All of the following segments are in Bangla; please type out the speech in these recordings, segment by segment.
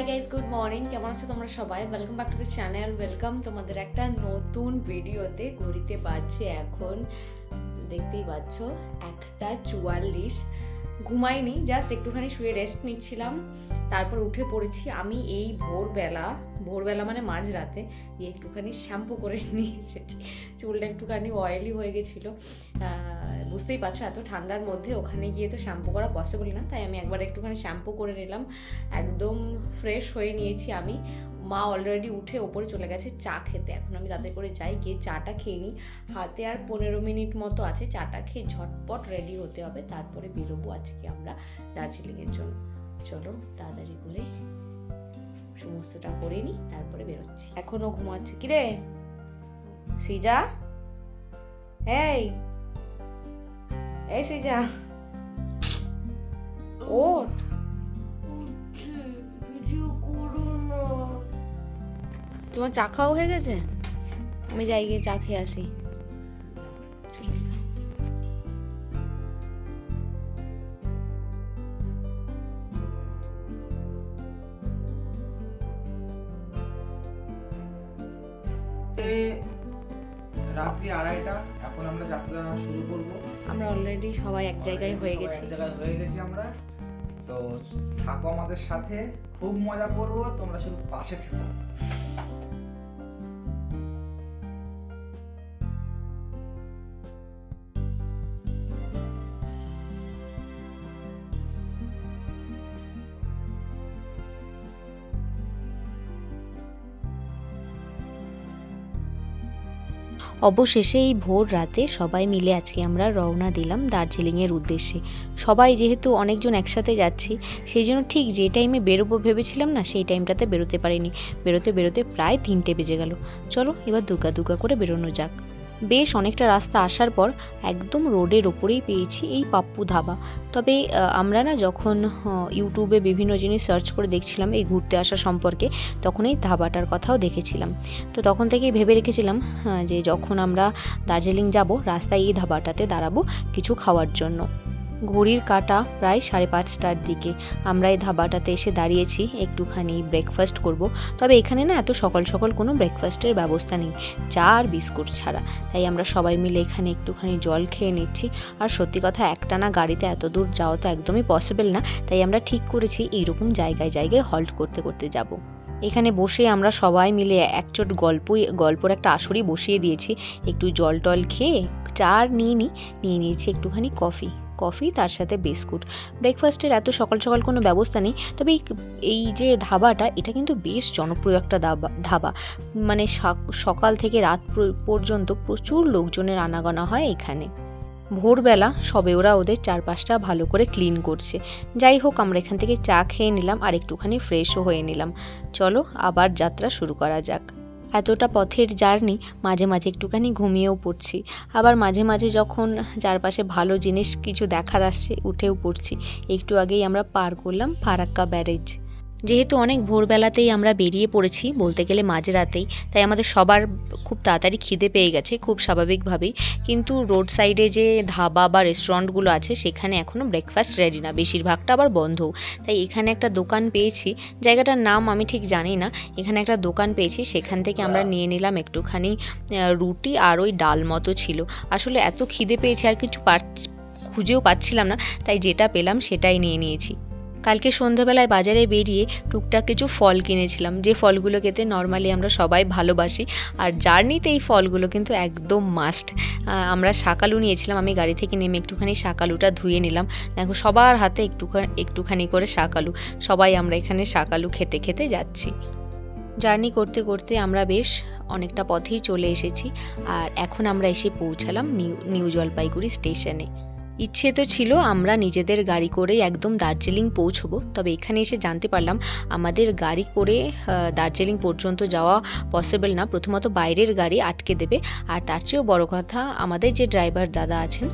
হাই গাইজ গুড মর্নিং কেমন আছো তোমরা সবাই? Welcome back to the channel welcome তোমাদের একটা নতুন ভিডিওতে ঘড়িতে বাজছে এখন, দেখতেই পাচ্ছ, একটা চুয়াল্লিশ। ঘুমাইনি জাস্ট একটুখানি শুয়ে রেস্ট নিচ্ছিলাম। তারপর উঠে পড়েছি আমি এই ভোরবেলা। ভোরবেলা মানে মাঝরাতে একটুখানি শ্যাম্পু করে নিয়ে এসেছি। চুলটা একটুখানি অয়েলি হয়ে গেছিল। বুঝতেই পারছ, এত ঠান্ডার মধ্যে ওখানে গিয়ে তো শ্যাম্পু করা পসিবল না। তাই আমি একবার একটুখানি শ্যাম্পু করে নিলাম। একদম ফ্রেশ হয়ে নিয়েছি আমি। মা অলরেডি উঠে ওপরে চলে গেছে চা খেতে। এখন আমি তাদের করে যাই, গিয়ে চাটা খেয়ে নিই। হাতে আর পনেরো মিনিট মতো আছে। চাটা খেয়ে ঝটপট রেডি হতে হবে। তারপরে বেরোবো আজকে আমরা দার্জিলিংয়ের জন্য। চলো তাড়াতাড়ি করে সমস্তটা করে নিই, তারপরে বেরোচ্ছি। এখনও ঘুমাচ্ছে। কিরে? সিজা? এই! এই সিজা না। তোমার চা খাওয়া হয়ে গেছে? আমি যাই গিয়ে চা খেয়ে আসি। রাত্রি আড়াইটা। এখন আমরা যাত্রা শুরু করব। আমরা অলরেডি সবাই এক জায়গায় হয়ে গেছি এক জায়গায় হয়ে গেছি আমরা। তো থাকো আমাদের সাথে খুব মজা করব তোমরা শুধু পাশে থেকো। অবশেষে এই ভোর রাতে সবাই মিলে আজকে আমরা রওনা দিলাম দার্জিলিংয়ের উদ্দেশ্যে। সবাই যেহেতু অনেকজন একসাথে যাচ্ছি, সেই জন্য ঠিক যে টাইমে বেরোবো ভেবেছিলাম না, সেই টাইমটাতে বেরোতে পারিনি। বেরোতে বেরোতে প্রায় তিনটে বেজে গেল। চলো এবার দুগা দুগা করে বেরোনো যাক। বেশ অনেকটা রাস্তা আসার পর একদম রোডের ওপরেই পেয়েছি এই পাপ্পু ধাবা। তবে আমরা না যখন ইউটিউবে বিভিন্ন জিনিস সার্চ করে দেখছিলাম এই ঘুরতে আসা সম্পর্কে, তখন এই ধাবাটার কথাও দেখেছিলাম। তো তখন থেকেই ভেবে রেখেছিলাম যে যখন আমরা দার্জিলিং যাব, রাস্তায় এই ধাবাটাতে দাঁড়াবো কিছু খাওয়ার জন্য। ঘড়ির কাটা প্রায় সাড়ে পাঁচটার দিকে। আমরা এই ধাবাটাতে এসে দাঁড়িয়েছি, একটুখানি ব্রেকফাস্ট করব। তবে এখানে না এত সকাল সকাল কোনো ব্রেকফাস্টের ব্যবস্থা নেই, চা আর বিস্কুট ছাড়া। তাই আমরা সবাই মিলে এখানে একটুখানি জল খেয়ে নিচ্ছি। আর সত্যি কথা, একটানা গাড়িতে এত দূর যাওয়া তো একদমই পসিবল না। তাই আমরা ঠিক করেছি, এইরকম জায়গায় জায়গায় হল্ট করতে করতে যাব। এখানে বসে আমরা সবাই মিলে একচোট গল্পই, গল্পর একটা আসরই বসিয়ে দিয়েছি। একটু জল টল খেয়ে চা নিয়ে নিই নিয়ে নিয়েছি একটুখানি কফি কফি, তার সাথে বিস্কুট। ব্রেকফাস্টের এত সকাল সকাল কোনো ব্যবস্থা নেই, তবে এই- যে ধাবাটা, এটা কিন্তু বেশ জনপ্রিয় একটা ধাবা ধাবা। মানে সকাল থেকে রাত পর্যন্ত প্রচুর লোকজনের আনাগোনা হয় এখানে। ভোরবেলা সবে ওরা ওদের চারপাশটা ভালো করে ক্লিন করছে। যাই হোক, আমরা এখান থেকে চা খেয়ে নিলাম আর একটুখানি ফ্রেশও হয়ে নিলাম। চলো, আবার যাত্রা শুরু করা যাক। এতটা পথের জার্নি, মাঝে মাঝে একটুখানি ঘুমিয়েও পড়ছি। আবার মাঝে মাঝে যখন চারপাশে ভালো জিনিস কিছু দেখার আসছে, উঠেও পড়ছি। একটু আগেই আমরা পার করলাম ফারাক্কা ব্যারেজ। যেহেতু অনেক ভোরবেলাতেই আমরা বেরিয়ে পড়েছি, বলতে গেলে মাঝরাতেই, তাই আমাদের সবার খুব তাড়াতাড়ি খিদে পেয়ে গেছে খুব স্বাভাবিকভাবেই। কিন্তু রোড সাইডে যে ধাবা বা রেস্টুরেন্টগুলো আছে, সেখানে এখনও ব্রেকফাস্ট রেডি না, বেশিরভাগটা আবার বন্ধ। তাই এখানে একটা দোকান পেয়েছি, জায়গাটার নাম আমি ঠিক জানি না, এখানে একটা দোকান পেয়েছি, সেখান থেকে আমরা নিয়ে নিলাম একটুখানি রুটি আর ওই ডাল মতো ছিল। আসলে এত খিদে পেয়েছি আর কিছু পার, খুঁজেও পাচ্ছিলাম না, তাই যেটা পেলাম সেটাই নিয়ে নিয়েছি। কালকে সন্ধ্যাবেলায় বাজারে বেরিয়ে টুকটাক কিছু ফল কিনেছিলাম। যে ফলগুলো খেতে নর্মালি আমরা সবাই ভালোবাসি, আর জার্নিতে এই ফলগুলো কিন্তু একদম মাস্ট আমরা শাকালু নিয়েছিলাম, আমি গাড়ি থেকে নেমে একটুখানি শাকালুটা ধুয়ে নিলাম। দেখো, সবার হাতে একটুখানি একটুখানি করে শাকালু। সবাই আমরা এখানে শাকালু খেতে খেতে যাচ্ছি। জার্নি করতে করতে আমরা বেশ অনেকটা পথেই চলে এসেছি, আর এখন আমরা এসে পৌঁছালাম নিউ নিউ জলপাইগুড়ি স্টেশনে। ইচ্ছে তো ছিল আমরা নিজেদের গাড়ি করে একদম দার্জিলিং পৌঁছবো, তবে এখানে এসে জানতে পারলাম আমাদের গাড়ি করে দার্জিলিং পর্যন্ত যাওয়া পসিবল না। প্রথমত বাইরের গাড়ি আটকে দেবে। আর তার চেয়েও বড় কথা, আমাদের যে ড্রাইভার দাদা আছেন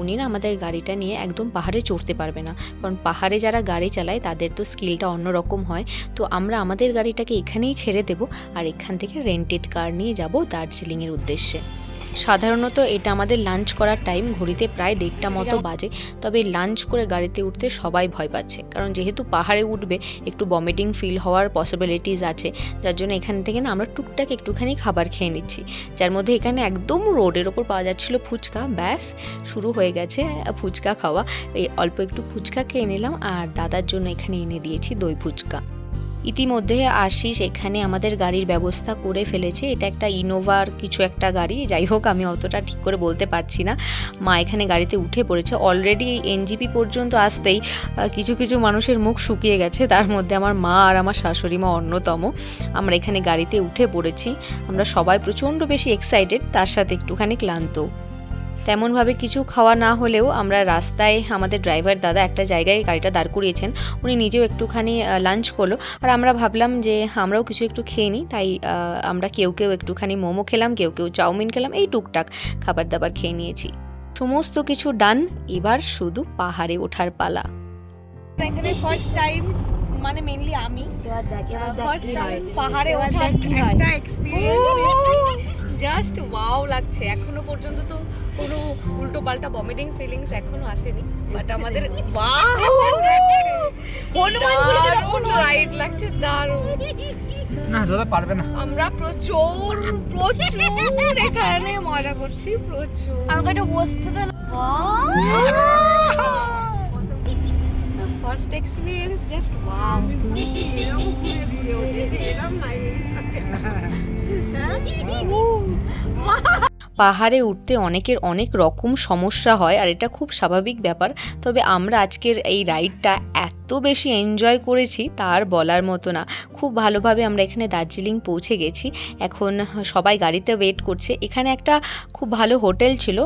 উনি না আমাদের গাড়িটা নিয়ে একদম পাহাড়ে চড়তে পারবে না। কারণ পাহাড়ে যারা গাড়ি চালায়, তাদের তো স্কিলটা অন্যরকম হয়। তো আমরা আমাদের গাড়িটাকে এখানেই ছেড়ে দেব, আর এখান থেকে রেন্টেড কার নিয়ে যাব দার্জিলিংয়ের উদ্দেশ্যে। সাধারণত এটা আমাদের লাঞ্চ করার টাইম ঘড়িতে প্রায় দেড়টা মতো বাজে। তবে লাঞ্চ করে গাড়িতে উঠতে সবাই ভয় পাচ্ছে। কারণ যেহেতু পাহাড়ে উঠবে একটু বমিটিং ফিল হওয়ার পসিবিলিটিস আছে। যার জন্য এখান থেকে না আমরা টুকটাক একটুখানি খাবার খেয়ে নিচ্ছি। যার মধ্যে এখানে একদম রোডের ওপর পাওয়া যাচ্ছিল ফুচকা। ব্যাস শুরু হয়ে গেছে ফুচকা খাওয়া। এই অল্প একটু ফুচকা খেয়ে নিলাম। আর দাদার জন্য এখানে এনে দিয়েছি দই ফুচকা। ইতিমধ্যে আশিস এখানে আমাদের গাড়ির ব্যবস্থা করে ফেলেছে। এটা একটা ইনোভার কিছু একটা গাড়ি। যাই হোক, আমি অতটা ঠিক করে বলতে পারছি না। মা এখানে গাড়িতে উঠে পড়েছে। অলরেডি এনজিপি পর্যন্ত আসতেই কিছু কিছু মানুষের মুখ শুকিয়ে গেছে। তার মধ্যে আমার মা আর আমার শাশুড়ি মা অন্যতম। আমরা এখানে গাড়িতে উঠে পড়েছি। আমরা সবাই প্রচণ্ড বেশি এক্সাইটেড তার সাথে একটুখানি ক্লান্ত। তেমনভাবে কিছু খাওয়া না হলেও আমরা রাস্তায় আমাদের ড্রাইভার দাদা একটা জায়গায় গাড়িটা দাঁড় করিয়েছেন। উনি নিজেও একটুখানি লাঞ্চ করল। আর আমরা ভাবলাম যে আমরাও কিছু একটু খেয়ে নিই। তাই আমরা কেউ কেউ একটুখানি মোমো খেলাম কেউ কেউ চাউমিন খেলাম এই টুকটাক খাবার দাবার খেয়ে নিয়েছি। সমস্ত কিছু ডান এবার শুধু পাহাড়ে ওঠার পালা। এখানে ফার্স্ট টাইম মানে মেনলি আমি ফার্স্ট টাইম পাহাড়ে ওঠার একটা এক্সপিরিয়েন্স জাস্ট ওয়াও লাগছে। এখনও পর্যন্ত তো কোনো উল্টো পাল্টা ভমিটিং ফিলিংস এখনও আসেনি বাট আমাদের দারুণ রাইড লাগছে দারুণ না দাদা পারবে না। আমরা প্রচুর প্রচুর এখানে মজা করছি প্রচুর। আমাকে বসতে দেন। ফার্স্ট এক্সপিরিয়েন্স জাস্ট ওয়াও পাহাড়ে উঠতে অনেকের অনেক রকম সমস্যা হয়, আর এটা খুব স্বাভাবিক ব্যাপার। তবে আমরা আজকের এই রাইডটা এত বেশি এনজয় করেছি, তার বলার মতো না। খুব ভালোভাবে আমরা এখানে দার্জিলিং পৌঁছে গেছি। এখন সবাই গাড়িতে ওয়েট করছে। এখানে একটা খুব ভালো হোটেল ছিল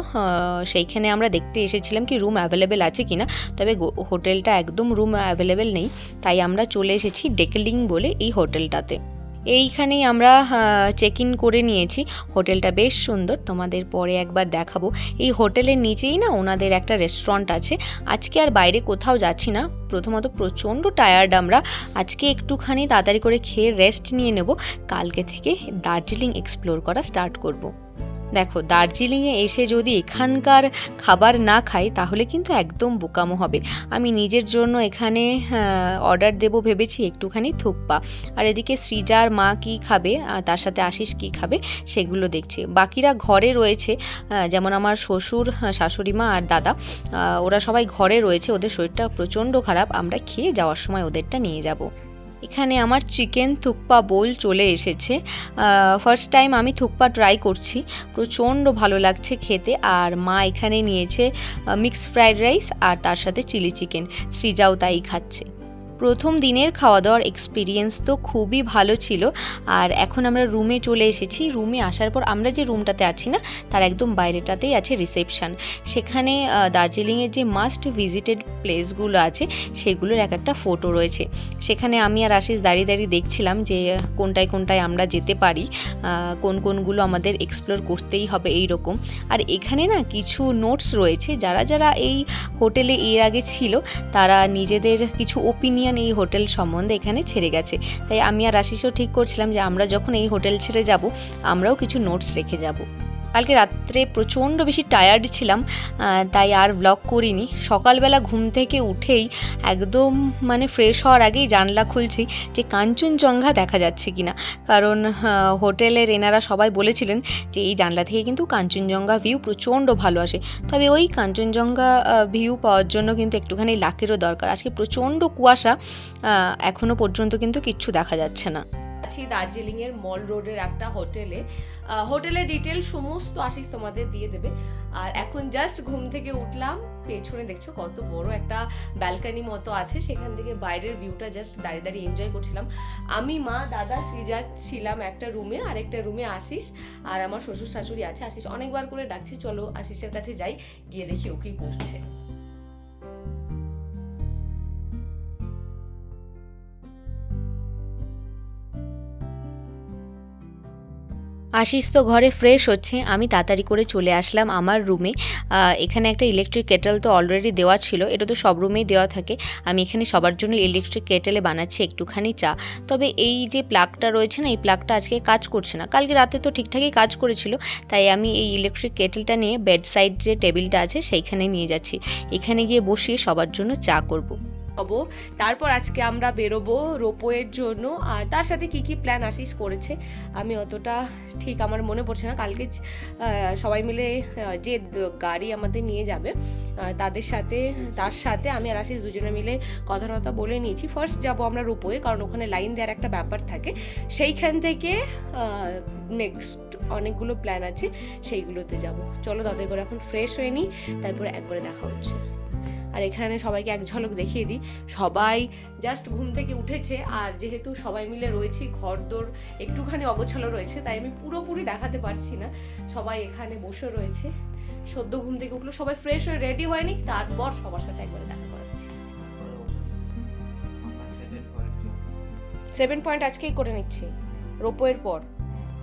সেইখানে আমরা দেখতে এসেছিলাম কি রুম অ্যাভেলেবেল আছে কি না তবে হোটেলটা একদম রুম অ্যাভেলেবেল নেই। তাই আমরা চলে এসেছি ডেকলিং বলে এই হোটেলটাতে। এইখানেই আমরা চেক ইন করে নিয়েছি। হোটেলটা বেশ সুন্দর, তোমাদের পরে একবার দেখাবো। এই হোটেলের নিচেই না ওনাদের একটা রেস্টুরেন্ট আছে। আজকে আর বাইরে কোথাও যাচ্ছি না। প্রথমত প্রচণ্ড টায়ার্ড আমরা। আজকে একটুখানি তাড়াতাড়ি করে খেয়ে রেস্ট নিয়ে নেব। কালকে থেকে দার্জিলিং এক্সপ্লোর করা স্টার্ট করব। দেখো, দার্জিলিংয়ে এসে যদি এখানকার খাবার না খাই, তাহলে কিন্তু একদম বোকামো হবে। আমি নিজের জন্য এখানে অর্ডার দেব ভেবেছি, একটুখানি থুকপা আর এদিকে সৃজার মা কি খাবে তার সাথে আশিস কি খাবে, সেগুলো দেখছে। বাকিরা ঘরে রয়েছে যেমন আমার শ্বশুর শাশুড়ি মা আর দাদা। ওরা সবাই ঘরে রয়েছে, ওদের শরীরটা প্রচণ্ড খারাপ, আমরা খেয়ে যাওয়ার সময় ওদেরটা নিয়ে যাব। এখানে আমার চিকেন থুকপা বোল চলে এসেছে। ফার্স্ট টাইম আমি থুকপা ট্রাই করছি। প্রচণ্ড ভালো লাগছে খেতে। আর মা এখানে নিয়েছে মিক্স ফ্রাইড রাইস আর তার সাথে চিলি চিকেন সৃজাও তাই খাচ্ছে। প্রথম দিনের খাওয়া দাওয়ার এক্সপিরিয়েন্স তো খুবই ভালো ছিল। আর এখন আমরা রুমে চলে এসেছি। রুমে আসার পর আমরা যে রুমটাতে আছি না, তার একদম বাইরেটাতেই আছে রিসেপশন সেখানে দার্জিলিংয়ের যে মাস্ট ভিজিটেড প্লেসগুলো আছে, সেগুলোর এক একটা ফটো রয়েছে। সেখানে আমি আর আশিস দাঁড়িয়ে দাঁড়িয়ে দেখছিলাম যে, কোনটায় কোনটায় আমরা যেতে পারি। কোন কোনগুলো আমাদের এক্সপ্লোর করতেই হবে এই রকম আর এখানে না কিছু নোটস রয়েছে। যারা যারা এই হোটেলে এর আগে ছিল, তারা নিজেদের কিছু ওপিনিয়ন এই হোটেল সম্বন্ধে এখানে ছেড়ে গেছে। তাই আমি আর আশিসও ঠিক করছিলাম যে আমরা যখন এই হোটেল ছেড়ে যাব, আমরাও কিছু নোটস রেখে যাব। কালকে রাত্রে প্রচণ্ড বেশি টায়ার্ড ছিলাম তাই আর ব্লগ করিনি। সকালবেলা ঘুম থেকে উঠেই একদম মানে ফ্রেশ হওয়ার আগেই জানলা খুলছি যে কাঞ্চনজঙ্ঘা দেখা যাচ্ছে কিনা। কারণ হোটেলের এনারা সবাই বলেছিলেন যে এই জানলা থেকে কিন্তু কাঞ্চনজঙ্ঘা ভিউ প্রচণ্ড ভালো আসে। তবে ওই কাঞ্চনজঙ্ঘা ভিউ পাওয়ার জন্য কিন্তু একটুখানি লাকেরও দরকার। আজকে প্রচণ্ড কুয়াশা এখনও পর্যন্ত কিন্তু কিচ্ছু দেখা যাচ্ছে না। আছি দার্জিলিং এর মল রোডের একটা হোটেলে। হোটেলের ডিটেল সমস্ত আশিস তোমাদের দিয়ে দেবে। আর এখন জাস্ট ঘুম থেকে উঠলাম, পেছনে দেখছ কত বড় একটা ব্যালকানি মতো আছে। সেখান থেকে বাইরের ভিউটা জাস্ট দাঁড়িয়ে দাঁড়িয়ে এনজয় করছিলাম। আমি, মা, দাদা শ্রীজা ছিলাম একটা রুমে আর একটা রুমে আশিস আর আমার শ্বশুর শাশুড়ি আছে। আশিস অনেকবার করে ডাকছি, চলো আশিসের কাছে যাই, গিয়ে দেখি ও কি করছে। আশিস তো ঘরে ফ্রেশ হচ্ছে, আমি তাড়াতাড়ি করে চলে আসলাম আমার রুমে এখানে একটা ইলেকট্রিক কেটেল তো অলরেডি দেওয়া ছিল, এটা তো সব রুমেই দেওয়া থাকে। আমি এখানে সবার জন্য ইলেকট্রিক কেটেলে বানাচ্ছি একটুখানি চা। তবে এই যে প্লাগটা রয়েছে না, এই প্লাগটা আজকে কাজ করছে না। কালকে রাতে তো ঠিকঠাকই কাজ করেছিল, তাই আমি এই ইলেকট্রিক কেটেলটা নিয়ে বেড সাইড যে টেবিলটা আছে, সেইখানে নিয়ে যাচ্ছি। এখানে গিয়ে বসিয়ে সবার জন্য চা করব। হব তারপর আজকে আমরা বেরোবো রোপওয়ের জন্য। আর তার সাথে কি কি প্ল্যান আশিস করেছে, আমি অতটা ঠিক আমার মনে পড়ছে না। কালকে সবাই মিলে যে গাড়ি আমাদের নিয়ে যাবে তাদের সাথে, তার সাথে আমি আর আশিস দুজনে মিলে কথা টথা বলে নিয়েছি। ফার্স্ট যাব আমরা রোপওয়ে, কারণ ওখানে লাইন দেওয়ার একটা ব্যাপার থাকে। সেইখান থেকে নেক্সট অনেকগুলো প্ল্যান আছে, সেইগুলোতে যাব। চলো তাদের করে এখন ফ্রেশ হয়ে নিই, তারপরে একবারে দেখা হচ্ছে। আর এখানে সবাইকে এক ঝলক দেখিয়ে দিই। সবাই জাস্ট ঘুম থেকে উঠেছে আর যেহেতু সবাই মিলে রয়েছি ঘর দোর একটুখানি অগোছালো রয়েছে তাই আমি পুরোপুরি দেখাতে পারছি না। সবাই এখানে বসে রয়েছে। সদ্য ঘুম থেকে উঠল সবাই ফ্রেশ হয়ে রেডি হয়নি তারপর সবার সাথে একবারে দেখা করাচ্ছি। সেভেন পয়েন্ট আজকেই করে নিচ্ছি রোপোয়ের পর।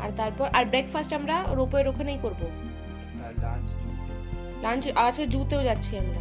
আর তারপর আর ব্রেকফাস্ট আমরা রোপোয়ের ওখানেই করব। লাঞ্চ লাঞ্চ আচ্ছা জুতেও যাচ্ছি আমরা।